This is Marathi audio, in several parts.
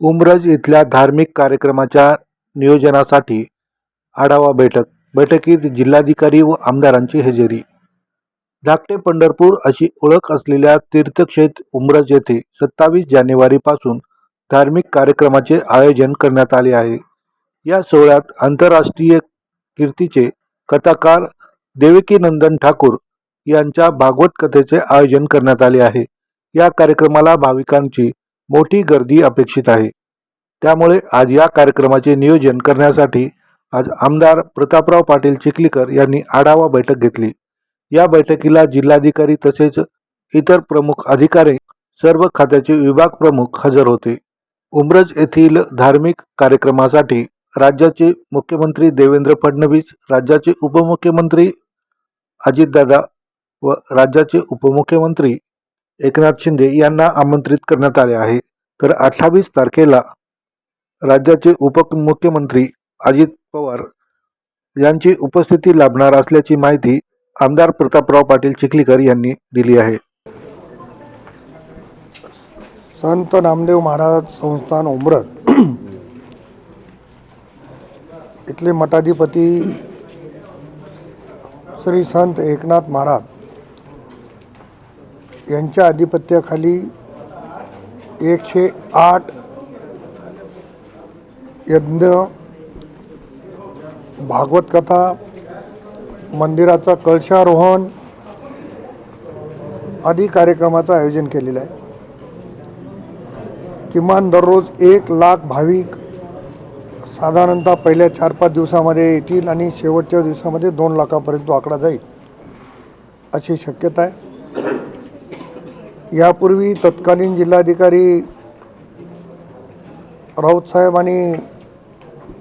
उमरज इथल्या धार्मिक कार्यक्रमाच्या नियोजनासाठी आढावा बैठक बैठकीत जिल्हाधिकारी व आमदारांची हजेरी. धाकटे पंढरपूर अशी ओळख असलेल्या तीर्थक्षेत्र उमरज येथे सत्तावीस जानेवारीपासून धार्मिक कार्यक्रमाचे आयोजन करण्यात आले आहे. या सोहळ्यात आंतरराष्ट्रीय कीर्तीचे कथाकार देवकीनंदन ठाकूर यांच्या भागवत कथेचे आयोजन करण्यात आले आहे. या कार्यक्रमाला भाविकांची मोठी गर्दी अपेक्षित आहे. त्यामुळे आज या कार्यक्रमाचे नियोजन करण्यासाठी आज आमदार प्रतापराव पाटील चिखलीकर यांनी आढावा बैठक घेतली. या बैठकीला जिल्हाधिकारी तसेच इतर प्रमुख अधिकारी सर्व खात्याचे विभाग प्रमुख हजर होते. उमरज येथील धार्मिक कार्यक्रमासाठी राज्याचे मुख्यमंत्री देवेंद्र फडणवीस राज्याचे उपमुख्यमंत्री अजितदादा व राज्याचे उपमुख्यमंत्री एकनाथ शिंदे यांना आमंत्रित करण्यात आले आहे. तर अठ्ठावीस तारखेला राज्याचे उपमुख्यमंत्री अजित पवार यांची उपस्थिती लाभणार असल्याची माहिती आमदार प्रतापराव पाटील चिखलीकर यांनी दिली आहे. संत नामदेव महाराज संस्थान उमरत इथले मठाधिपती श्री संत एकनाथ महाराज. यांच्या अधिपत्याखाली एकशे आठ यज्ञ भागवत कथा मंदिराचा कळशारोहण आदी कार्यक्रमाचं आयोजन केलेलं आहे. किमान दररोज एक लाख भाविक साधारणतः पहिल्या चार पाच दिवसामध्ये येतील आणि शेवटच्या दिवसामध्ये दोन लाखापर्यंत आकडा जाईल अशी शक्यता आहे. यापूर्वी तत्कालीन जिल्हाधिकारी राऊत साहेब आणि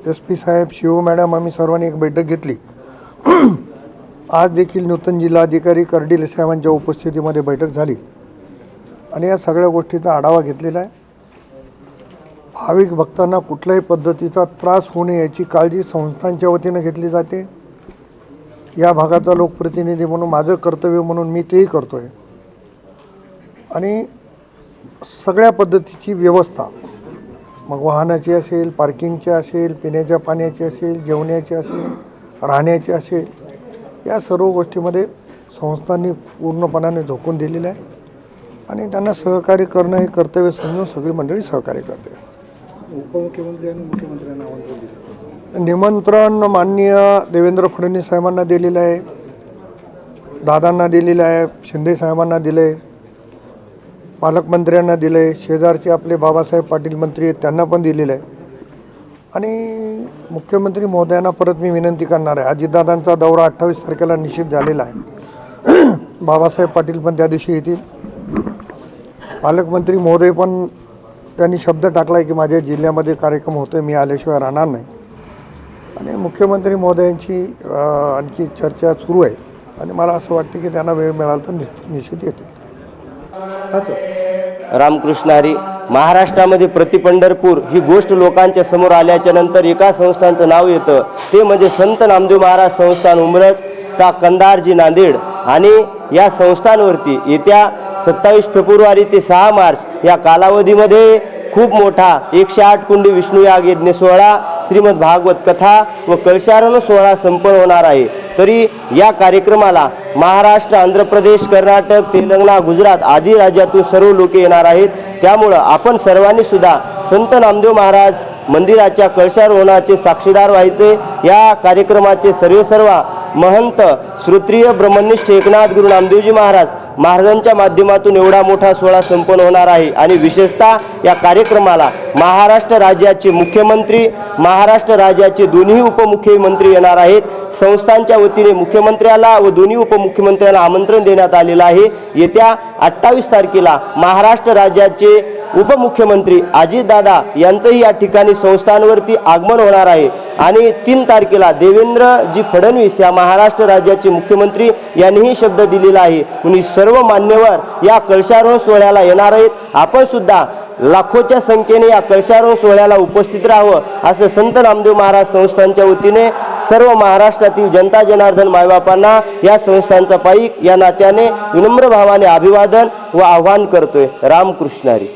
एस पी साहेब शिव मॅडम आम्ही सर्वांनी एक बैठक घेतली. आज देखील नूतन जिल्हाधिकारी कर्डिले साहेबांच्या उपस्थितीमध्ये बैठक झाली. आणि या सगळ्या गोष्टीचा आढावा घेतलेला आहे. भाविक भक्तांना कुठल्याही पद्धतीचा त्रास होणे याची काळजी संस्थांच्या वतीनं घेतली जाते. या भागाचा लोकप्रतिनिधी म्हणून माझं कर्तव्य म्हणून मी तेही करतो आहे आणि सगळ्या पद्धतीची व्यवस्था. मग वाहनाची असेल पार्किंगची असेल पिण्याच्या पाण्याची असेल जेवण्याची असेल राहण्याची असेल या सर्व गोष्टीमध्ये संस्थांनी पूर्णपणाने झोकून दिलेलं आहे. आणि त्यांना सहकार्य करणं हे कर्तव्य समजून सगळी मंडळी सहकार्य करते. उपमुख्यमंत्री आणि मुख्यमंत्र्यांना आमंत्रण दिलं. निमंत्रण माननीय देवेंद्र फडणवीस साहेबांना दिलेलं आहे. दादांना दिलेलं आहे. शिंदे साहेबांना दिलं आहे पालकमंत्र्यांना दिलं आहे शेजारचे आपले बाबासाहेब पाटील मंत्री आहेत त्यांना पण दिलेलं. आहे आणि मुख्यमंत्री महोदयांना परत मी विनंती करणार आहे. अजितदादांचा दौरा अठ्ठावीस तारखेला निश्चित झालेला आहे. बाबासाहेब पाटील पण त्या दिवशी येतील. पालकमंत्री महोदय पण त्यांनी शब्द टाकला आहे की माझ्या जिल्ह्यामध्ये कार्यक्रम होतोय मी आल्याशिवाय राहणार नाही. आणि मुख्यमंत्री महोदयांची आणखी चर्चा सुरू आहे. आणि मला असं वाटतं की त्यांना वेळ मिळाला तर निश्चित येते रामकृष्ण हरी महाराष्ट्रामध्ये प्रतिपंढरपूर ही गोष्ट लोकांच्या समोर आल्याच्यानंतर एका संस्थांचं नाव येतं. ते म्हणजे संत नामदेव महाराज संस्थान उमरज ता कंदारजी नांदेड. आणि या संस्थांवरती येत्या सत्तावीस फेब्रुवारी ते सहा मार्च या कालावधीमध्ये खूप मोठा एकशे आठ कुंडी विष्णुयाग यज्ञ सोहळा श्रीमद भागवत कथा व कळशारोहण सोहळा संपन्न होणार आहे. तरी या कार्यक्रमाला महाराष्ट्र आंध्र प्रदेश कर्नाटक तेलंगणा गुजरात आदी राज्यातून सर्व लोक येणार आहेत. त्यामुळं आपण सर्वांनी सुद्धा संत नामदेव महाराज मंदिराच्या कळशारोहणाचे साक्षीदार व्हायचे. या कार्यक्रमाचे सर्व सर्व महंत श्रोत्रिय ब्रह्मनिष्ठ एकनाथ गुरु नामदेवजी महाराज महाराजांच्या माध्यमातून एवढा मोठा सोहळा संपन्न होणार आहे. आणि विशेषतः या कार्यक्रमाला महाराष्ट्र राज्याचे मुख्यमंत्री महाराष्ट्र राज्याचे दोन्ही उपमुख्यमंत्री येणार आहेत. संस्थांच्या वतीने मुख्यमंत्र्याला व दोन्ही उपमुख्यमंत्र्यांना आमंत्रण देण्यात आलेलं आहे. येत्या अठ्ठावीस तारखेला महाराष्ट्र राज्याचे उपमुख्यमंत्री अजितदादा यांचंही या ठिकाणी संस्थांवरती आगमन होणार आहे. आणि तीन तारखेला देवेंद्रजी फडणवीस या महाराष्ट्र राज्याचे मुख्यमंत्री यांनीही शब्द दिलेला आहे. सर्व सर्व मान्यवर या कळशारोहण सोहळ्याला येणार आहेत. आपण सुद्धा लाखोच्या संख्येने या कळशारोहण सोहळ्याला उपस्थित राहावं असं संत नामदेव महाराज संस्थांच्या वतीने सर्व महाराष्ट्रातील जनता जनार्दन मायबापांना या संस्थांचा पाईक या नात्याने विनम्र भावाने अभिवादन व आव्हान करतोय. रामकृष्णारी